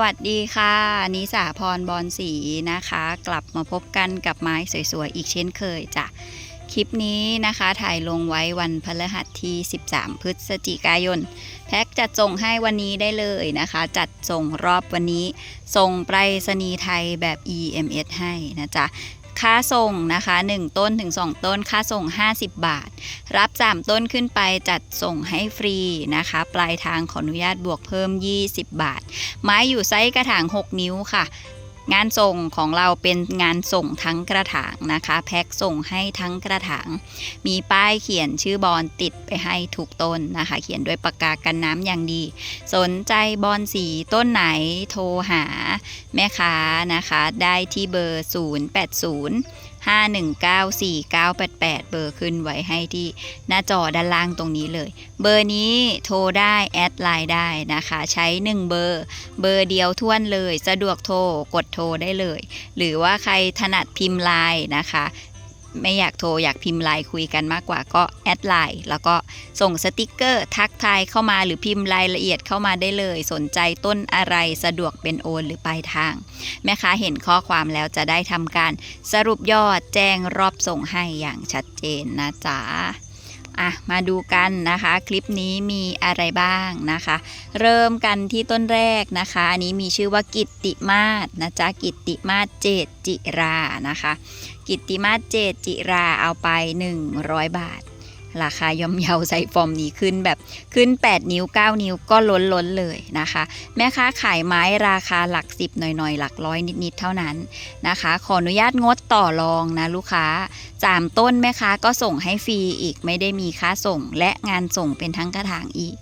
วัสดีค่ะนิสาพรบอลสีนะคะ กลับมาพบกันกับไม้สวยๆ อีกเช่นเคยจ้ะ คลิปนี้นะคะถ่ายลงไว้วันพฤหัสที่ 13 พฤศจิกายน แพ็กจัดส่งให้วันนี้ได้เลยนะคะ จัดส่งรอบวันนี้ ส่งไปรษณีย์ไทยแบบ EMS ให้นะจ๊ะ ค่าส่งนะคะ 1 ต้นถึง 2 ต้นค่าส่ง 50 บาท รับ 3 ต้นขึ้นไปจัดส่งให้ฟรีนะคะ ปลายทางขออนุญาตบวกเพิ่ม 20 บาท ไม้อยู่ไซส์กระถาง 6 นิ้วค่ะ งานส่งของเราเป็นงานส่งทั้งกระถางนะคะ แพ็คส่งให้ทั้งกระถาง มีป้ายเขียนชื่อบอลติดไปให้ถูกต้นนะคะ เขียนด้วยปากกากันน้ำอย่างดี สนใจบอลสีต้นไหนโทรหาแม่ค้านะคะ ได้ที่เบอร์ 080 5194988 เบอร์ขึ้นไว้ให้ที่หน้าจอด้านล่างตรงนี้เลย เบอร์นี้โทรได้แอดไลน์ได้นะคะ ใช้ 1 เบอร์ เบอร์เดียวท่วนเลย สะดวกโทรกดโทรได้เลย หรือว่าใครถนัดพิมพ์ไลน์นะคะ ไม่อยากโทรอยากพิมพ์ไลน์คุยกันมากกว่าก็แอดไลน์แล้วก็ส่งสติกเกอร์ ทักทายเข้ามาหรือพิมพ์รายละเอียดเข้ามาได้เลย สนใจต้นอะไรสะดวกเป็นโอนหรือปลายทาง แม่ค้าเห็นข้อความแล้วจะได้ทำการสรุปยอดแจ้งรอบส่งให้อย่างชัดเจนนะจ๊ะ อะมาดูกันนะคะ คลิปนี้มีอะไรบ้างนะคะ เริ่มกันที่ต้นแรกนะคะ อันนี้มีชื่อว่ากิตติมาศนะจ๊ะกิตติมาศเจตจิรานะคะ กิตติมาศเจตจิราเอาไป 100 บาท ราคาย่อมเยาใส่ฟอร์มนี้ขึ้นแบบขึ้น 8 นิ้ว 9 นิ้วก็ล้นล้นเลยนะคะ แม่ค้าขายไม้ราคาหลัก 10 หน่อยๆ หลักร้อยนิดๆ เท่านั้นนะคะ ขออนุญาตงดต่อรองนะลูกค้า3ต้นแม่ค้าก็ส่งให้ฟรีอีกไม่ได้มีค่าส่งและงานส่งเป็นทั้งกระถางอีก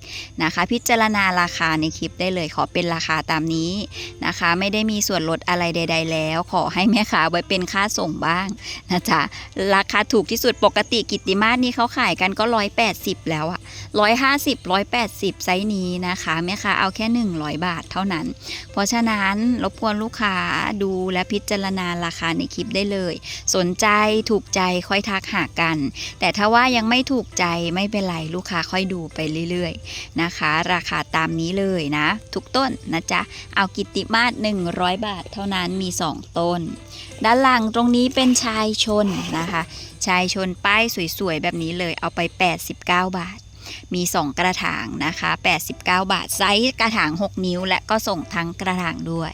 นะคะ พิจารณาราคาในคลิปได้เลย ขอเป็นราคาตามนี้นะคะ ไม่ได้มีส่วนลดอะไรใด ๆ แล้ว ขอให้แม่ค้าไว้เป็นค่าส่งบ้างนะจ๊ะราคาถูกที่สุดปกติกิตติมาศนี่เขาขายกันก็ 180 แล้วอะ150 180 ไซส์นี้นะคะแม่ค้าเอาแค่ 100 บาทเท่านั้น เพราะฉะนั้นรบกวนลูกค้าดูและพิจารณาราคาในคลิปได้เลย สนใจถูกใจค่อยทักหากัน แต่ถ้าว่ายังไม่ถูกใจไม่เป็นไรลูกค้าค่อยดูไปเรื่อยๆนะคะ ราคาตามนี้เลยนะ ทุกต้นนะจ๊ะเอากิตติมาศ100 บาทเท่านั้นมี 2 ต้น ด้านหลังตรงนี้เป็นชายชนนะคะ ชายชนป้ายสวยๆ แบบนี้เลยเอาไป 89 บาท มี 2 กระถางนะคะ 89 บาท ไซส์กระถาง 6 นิ้ว และก็ส่งทั้งกระถางด้วย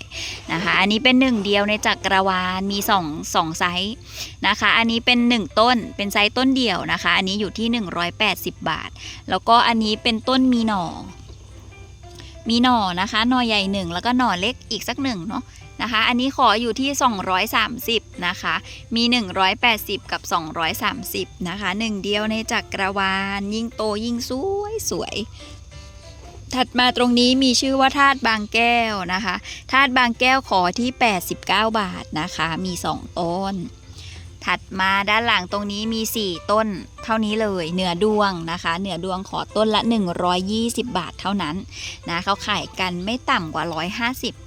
นะคะ อันนี้เป็นหนึ่งเดียวในจักรวาล มี 2 2 ไซส์นะคะ อันนี้เป็น 1 ต้น เป็นไซส์ต้นเดียวนะคะ อันนี้อยู่ที่ 180 บาท แล้วก็อันนี้เป็นต้นมีหน่อมีหน่อนะคะ หน่อใหญ่หนึ่งแล้วก็หน่อเล็กอีกสักหนึ่งเนาะ นะคะ อันนี้ขออยู่ที่ 230 นะคะ มี 180 กับ 230 นะคะหนึ่งเดียวในจักรวาล ยิ่งโตยิ่งสวยสวย ถัดมาตรงนี้มีชื่อว่าธาตุบางแก้วนะคะธาตุบางแก้วขอที่ 89 บาทนะคะ มี 2 ต้น ถัดมาด้านหลังตรงนี้มี 4 ต้นเท่านี้เลยเหนือดวงนะคะ เหนือดวงขอต้นละ 120 บาทเท่านั้นนะเขาขายกันไม่ต่ำกว่า 150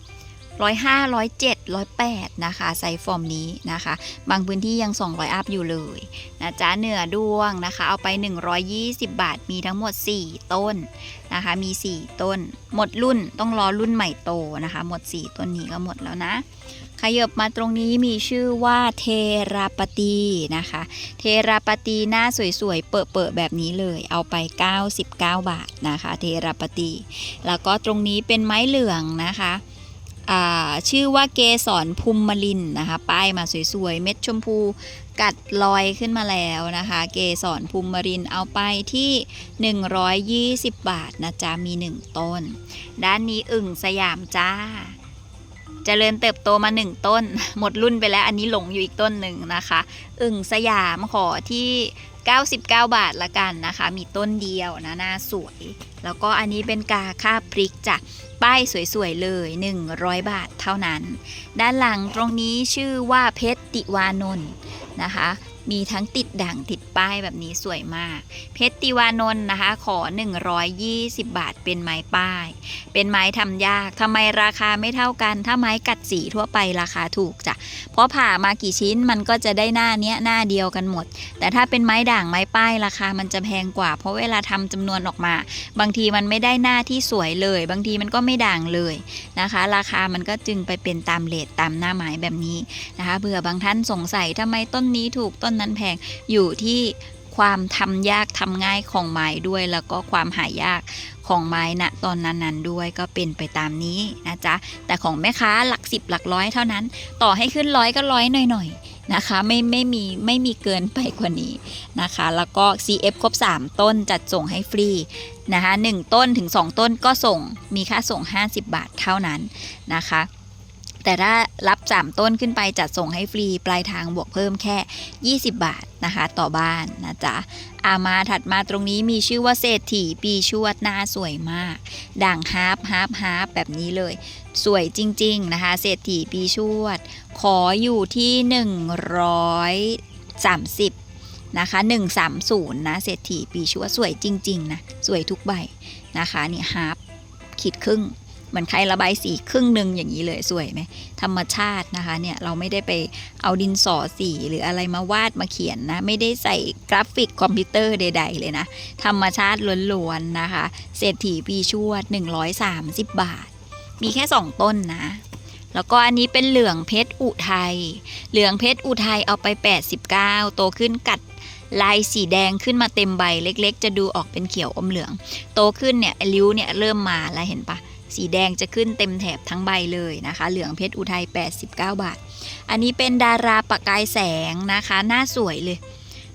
ร้อยห้าร้อยเจ็ดร้อยแปดนะคะไซส์ฟอร์มนี้นะคะ บางพื้นที่ยัง 200 อัพอยู่เลยนะจ๊ะเหนือดวงนะคะ เอาไป 120 บาทมีทั้งหมด 4 ต้นนะคะ มี 4 ต้น หมดรุ่นต้องรอรุ่นใหม่โตนะคะ หมด 4 ต้นนี้ก็หมดแล้วนะขยบมาตรงนี้มีชื่อว่าเทราปตีนะคะ เทราปตีหน้าสวยๆ เปิดๆแบบนี้เลย เอาไป 99 บาทนะคะ เทราปตีแล้วก็ตรงนี้เป็นไม้เหลืองนะคะ ชื่อว่าเกสรภูมิมลินนะคะ ป้ายมาสวยๆ เม็ดชมพูกัดลอยขึ้นมาแล้วนะคะ เกสรภูมิมรินเอาไปที่ 120 บาทนะจ๊ะ มี 1 ต้น ด้านนี้อึ่งสยามจ้าเจริญเติบโตมาหนึ่งต้น หมดรุ่นไปแล้วอันนี้หลงอยู่อีกต้นหนึ่งนะคะ อึ่งสยามขอที่ 99 บาทละกันนะคะ มีต้นเดียวนะหน้าสวย แล้วก็อันนี้เป็นกาค่าพริกจ้ะ ป้ายสวยๆเลย 100 บาทเท่านั้น ด้านหลังตรงนี้ชื่อว่าเพชรติวานนท์นะคะ มีทั้งติดด่างติดป้ายแบบนี้สวยมาก เพชรติวานนท์นะคะ ขอ 120 บาทเป็นไม้ป้าย เป็นไม้ทำยากทำไมราคาไม่เท่ากัน ถ้าไม้กัดสีทั่วไปราคาถูกจ้ะ เพราะผ่ามากี่ชิ้นมันก็จะได้หน้าเนี้ยหน้าเดียวกันหมด แต่ถ้าเป็นไม้ด่างไม้ป้ายราคามันจะแพงกว่า เพราะเวลาทำจำนวนออกมา บางทีมันไม่ได้หน้าที่สวยเลย บางทีมันก็ไม่ด่างเลยนะคะ ราคามันก็จึงไปเป็นตามเลทตามหน้าไม้แบบนี้นะคะเผื่อบางท่านสงสัยทำไมต้นนี้ถูกต้นต้นนั้นแพงอยู่ที่ความทำยากทำง่ายของไม้ด้วย แล้วก็ความหายากของไม้ณตอนนั้นๆด้วยก็เป็นไปตามนี้นะจ๊ะแต่ของแม่ค้าหลักสิบหลักร้อยเท่านั้น ต่อให้ขึ้นร้อยก็ร้อยหน่อยๆนะคะ ไม่ไม่มีไม่มีเกินไปกว่านี้นะคะ แล้วก็ CF ครบ 3 ต้นจัดส่งให้ฟรีนะคะ1ต้นถึง 2 ต้นก็ส่งมีค่าส่ง 50 บาทเท่านั้นนะคะ แต่ถ้ารับ 3 ต้นขึ้นไปจัดส่งให้ฟรีปลายทางบวกเพิ่มแค่ 20 บาทนะคะ ต่อบ้านนะจ๊ะอามาถัดมาตรงนี้มีชื่อว่าเศรษฐีปีชวดหน้าสวยมาก ด่างฮาร์ปฮาร์ปฮาร์ปแบบนี้เลย สวยจริง ๆ นะคะ เศรษฐีปีชวด ขออยู่ที่ 130นะคะ130 นะ เศรษฐีปีชวดสวยจริง ๆ นะ สวยทุกใบนะคะ นี่ฮาร์ปขีดครึ่ง เหมือนใครระบายสีครึ่งหนึ่งอย่างนี้เลยสวยไหมธรรมชาตินะคะเนี่ยเราไม่ได้ไปเอาดินสอสีหรืออะไรมาวาดมาเขียนนะไม่ได้ใส่กราฟิกคอมพิวเตอร์ใด ๆ เลยนะ ธรรมชาติล้วนๆนะคะ เศรษฐีปีชวด 130 บาท มีแค่ 2 ต้นนะแล้วก็อันนี้เป็นเหลืองเพชรอุทัย เหลืองเพชรอุทัยเอาไป 89 โตขึ้นกัดลายสีแดงขึ้นมาเต็มใบเล็ก ๆ จะดูออกเป็นเขียวอมเหลือง โตขึ้นเนี่ยริ้วเนี่ยเริ่มมาแล้วเห็นปะ สีแดงจะขึ้นเต็มแถบทั้งใบเลยนะคะ เหลืองเพชรอุทัย 89 บาท อันนี้เป็นดาราประกายแสงนะคะ หน้าสวยเลย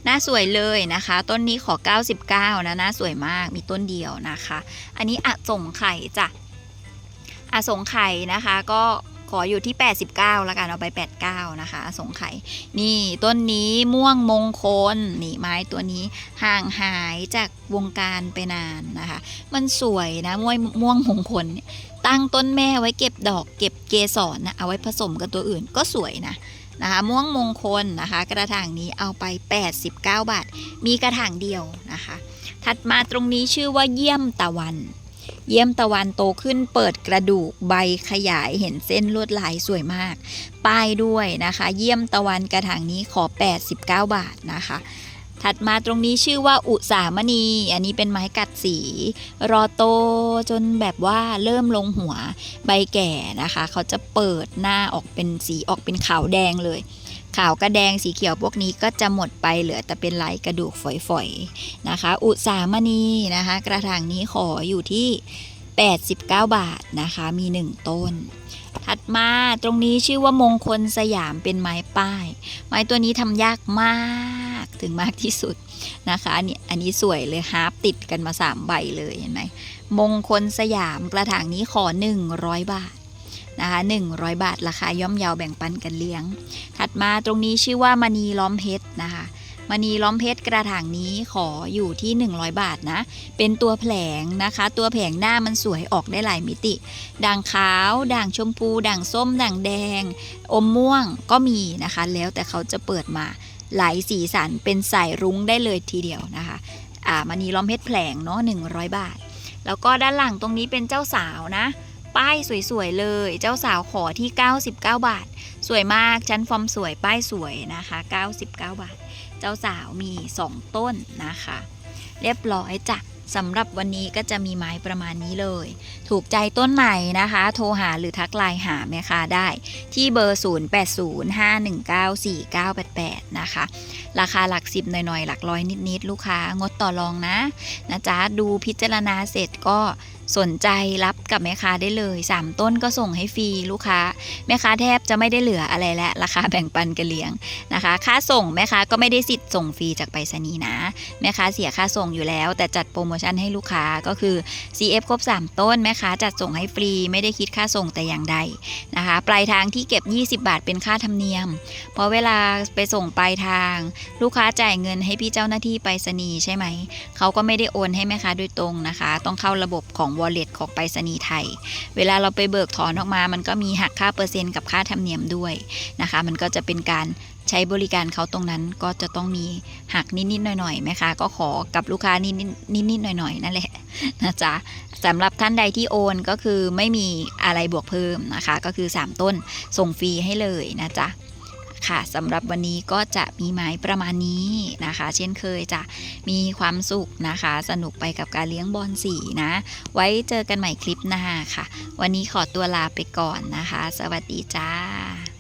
หน้าสวยเลยนะคะ ต้นนี้ขอ 99 นะหน้าสวยมาก มีต้นเดียวนะคะ อันนี้อะสงไข่จ้ะอะสงไข่นะคะก็ ออยู่ที่ 89 แล้วกันเอาไป 89 นะคะ สงไข่นี่ต้นนี้ม่วงมงคลนี่ไม้ตัวนี้ห่างหายจากวงการไปนานนะคะ มันสวยนะม่วงม่วงมงคลตั้งต้นแม่ไว้เก็บดอกเก็บเกสรนะเอาไว้ผสมกับตัวอื่นก็สวยนะนะคะม่วงมงคลนะคะ กระถางนี้เอาไป 89 บาท มีกระถางเดียวนะคะ ถัดมาตรงนี้ชื่อว่าเยี่ยมตะวัน เยี่ยมตะวันโตขึ้นเปิดกระดูกใบขยายเห็นเส้นลวดลายสวยมาก ป้ายด้วยนะคะ เยี่ยมตะวันกระถางนี้ขอ 89 บาทนะคะ ถัดมาตรงนี้ชื่อว่าอุสามณี อันนี้เป็นไม้กัดสี รอโตจนแบบว่าเริ่มลงหัวใบแก่นะคะ เขาจะเปิดหน้าออกเป็นสีออกเป็นขาวแดงเลย ขาวกระแดงสีเขียวพวกนี้ก็จะหมดไปเหลือแต่เป็นลายกระดูกฝอยๆนะคะ อุสามณีนะคะ กระถางนี้ขออยู่ที่ 89 บาทนะคะมี 1 ต้น ถัดมาตรงนี้ชื่อว่ามงคลสยามเป็นไม้ป้าย ไม้ตัวนี้ทำยากมากถึงมากที่สุดนะคะอันนี้อันนี้สวยเลยฮาร์ปติดกันมา 3 ใบเลยเห็นไหมมงคลสยามกระถางนี้ขอ 100 บาท นะคะ100 บาท ราคาย่อมเยาวแบ่งปันกันเลี้ยง ถัดมาตรงนี้ชื่อว่ามณีล้อมเพชรนะคะมณีล้อมเพชรกระถางนี้ขออยู่ที่ 100 บาทนะ เป็นตัวแผลงนะคะ ตัวแผงหน้ามันสวยออกได้หลายมิติ ด่างขาว ด่างชมพู ด่างส้ม ด่างแดง อมม่วงก็มีนะคะ แล้วแต่เขาจะเปิดมาหลายสีสันเป็นสายรุ้งได้เลยทีเดียวนะคะอ่ามณีล้อมเพชรแผลงเนาะ100 บาท แล้วก็ด้านหลังตรงนี้เป็นเจ้าสาวนะ ป้ายสวยๆเลย เจ้าสาวขอที่ 99 บาท สวยมากชั้นฟอร์มสวยป้ายสวยนะคะ 99 บาท เจ้าสาวมี 2 ต้นนะคะ เรียบร้อยจ้ะสำหรับวันนี้ก็จะมีไม้ประมาณนี้เลย ถูกใจต้นไหนนะคะ โทรหาหรือทักไลน์หาแม่ค้าได้ ที่เบอร์ 0805194988 นะคะ ราคาหลักสิบหน่อยๆ หลักร้อยนิดๆ ลูกค้างดต่อรองนะ นะจ๊ะ ดูพิจารณาเสร็จก็ สนใจรับกับแม่ค้าได้เลย 3 ต้นก็ส่งให้ฟรีลูกค้า แม่ค้าแทบจะไม่ได้เหลืออะไรแล้วราคาแบ่งปันกันเลี้ยงนะคะ ค่าส่งแม่ค้าก็ไม่ได้สิทธิ์ส่งฟรีจากไปรษณีย์นะ แม่ค้าเสียค่าส่งอยู่แล้ว แต่จัดโปรโมชั่นให้ลูกค้าก็คือ CF ครบ 3 ต้นแม่ค้าจัดส่งให้ฟรี ไม่ได้คิดค่าส่งแต่อย่างใดนะคะ ปลายทางที่เก็บ 20 บาทเป็นค่าธรรมเนียม เพราะเวลาไปส่งปลายทาง ลูกค้าจ่ายเงินให้พี่เจ้าหน้าที่ไปรษณีย์ใช่ไหมเขาก็ไม่ได้โอนให้แม่ค้าโดยตรงนะคะ ต้องเข้าระบบของว wallet ของไปรษณีย์ไทย เวลาเราไปเบิกถอนออกมา มันก็มีหักค่าเปอร์เซ็นต์กับค่าธรรมเนียมด้วยนะคะ มันก็จะเป็นการใช้บริการเขาตรงนั้นก็จะต้องมีหักนิดๆหน่อยๆไหมคะก็ขอกับลูกค้านิดๆนิดๆหน่อยๆนั่นแหละนะจ๊ะสำหรับท่านใดที่โอนก็คือไม่มีอะไรบวกเพิ่มนะคะ ก็คือ 3 ต้นส่งฟรีให้เลยนะจ๊ะ ค่ะสำหรับวันนี้ก็จะมีไม้ประมาณนี้นะคะ เช่นเคยจะมีความสุขนะคะ สนุกไปกับการเลี้ยงบอลสีนะ ไว้เจอกันใหม่คลิปหน้าค่ะ วันนี้ขอตัวลาไปก่อนนะคะ สวัสดีจ้า